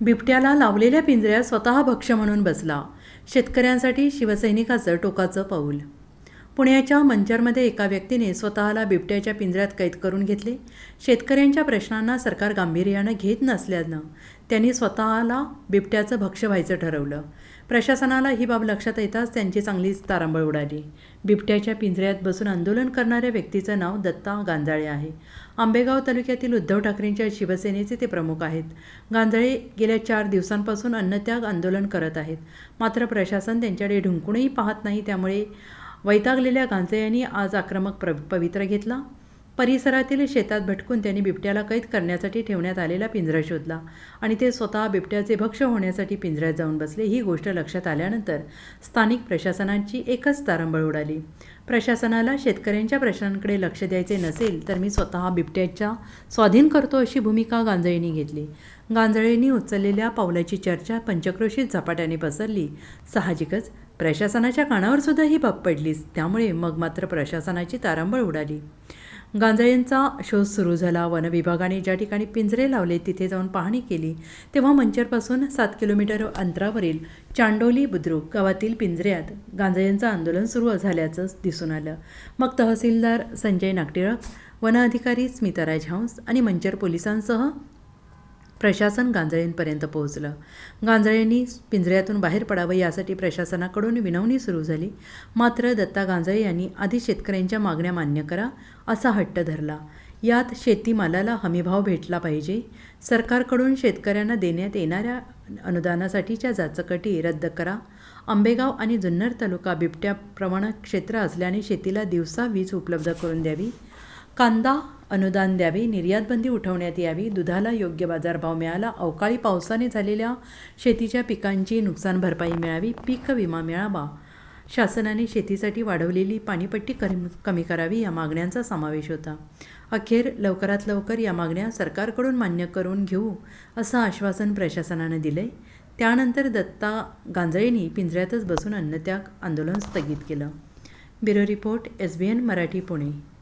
बिबट्याला लावलेल्या पिंजऱ्यात स्वतः भक्ष म्हणून बसला. शेतकऱ्यांसाठी शिवसैनिकाचं टोकाचं पाऊल पुण्याच्या मंजरमध्ये एका व्यक्तीने स्वतःला बिबट्याच्या पिंजऱ्यात कैद करून घेतले. शेतकऱ्यांच्या प्रश्नांना सरकार गांभीर्यानं घेत नसल्यानं त्यांनी स्वतःला बिबट्याचं भक्ष व्हायचं ठरवलं. प्रशासनाला ही बाब लक्षात येताच त्यांची चांगलीच तारांबळ उडाली. बिबट्याच्या पिंजऱ्यात बसून आंदोलन करणाऱ्या व्यक्तीचं नाव दत्ता गांजाळे आहे. आंबेगाव तालुक्यातील उद्धव ठाकरेंच्या शिवसेनेचे ते प्रमुख आहेत. गांजाळे गेल्या चार दिवसांपासून अन्नत्याग आंदोलन करत आहेत. मात्र प्रशासन त्यांच्याकडे ढुंकूनही पाहत नाही त्यामुळे वैतागलेल्या गांजे यांनी आज आक्रमक प्र पवित्र घेतला. परिसरातील शेतात भटकून त्यांनी बिबट्याला कैद करण्यासाठी ठेवण्यात आलेला पिंजरा शोधला आणि ते स्वतः बिबट्याचे भक्ष होण्यासाठी पिंजऱ्यात जाऊन बसले. ही गोष्ट लक्षात आल्यानंतर स्थानिक प्रशासनांची एकच तारंबळ उडाली. प्रशासनाला शेतकऱ्यांच्या प्रश्नांकडे लक्ष द्यायचे नसेल तर मी स्वतः बिबट्याच्या स्वाधीन करतो अशी भूमिका गांजळींनी घेतली. गांजळेंनी उचललेल्या पावलाची चर्चा पंचक्रोशीत झपाट्याने पसरली. साहजिकच प्रशासनाच्या कानावर सुद्धा ही बाब पडलीच. त्यामुळे मग मात्र प्रशासनाची तारांबळ उडाली. गांजळेंचा शोध सुरू झाला. वनविभागाने ज्या ठिकाणी पिंजरे लावले तिथे जाऊन पाहणी केली. तेव्हा मंचरपासून सात किलोमीटर अंतरावरील चांडोली बुद्रुक गावातील पिंजऱ्यात गांजळेंचं आंदोलन सुरू झाल्याचं दिसून आलं. मग तहसीलदार संजय नागटिळक वन अधिकारी स्मिता राजहंस आणि मंचर पोलिसांसह प्रशासन गांजळेंपर्यंत पोहोचलं. गांजळेंनी पिंजऱ्यातून बाहेर पडावं यासाठी प्रशासनाकडून विनवणी सुरू झाली. मात्र दत्ता गांजळे यांनी आधी शेतकऱ्यांच्या मागण्या मान्य करा असा हट्ट धरला. यात शेतीमालाला हमीभाव भेटला पाहिजे. सरकारकडून शेतकऱ्यांना देण्यात येणाऱ्या अनुदानासाठीच्या जाचकटी रद्द करा. आंबेगाव आणि जुन्नर तालुका बिबट्या प्रमाण क्षेत्र असल्याने शेतीला दिवसा वीज उपलब्ध करून द्यावी. कांदा अनुदान द्यावे निर्यातबंदी उठवण्यात यावी दुधाला योग्य बाजारभाव मिळाला अवकाळी पावसाने झालेल्या शेतीच्या पिकांची नुकसान भरपाई मिळावी पीक विमा मिळावा. शासनाने शेतीसाठी वाढवलेली पाणीपट्टी कमी कमी करावी या मागण्यांचा समावेश होता. अखेर लवकरात लवकर या मागण्या सरकारकडून मान्य करून घेऊ असं आश्वासन प्रशासनानं दिले त्यानंतर दत्ता गांजळेंनी पिंजऱ्यातच बसून अन्नत्याग आंदोलन स्थगित केलं. Bureau report S B N Marathi Pune.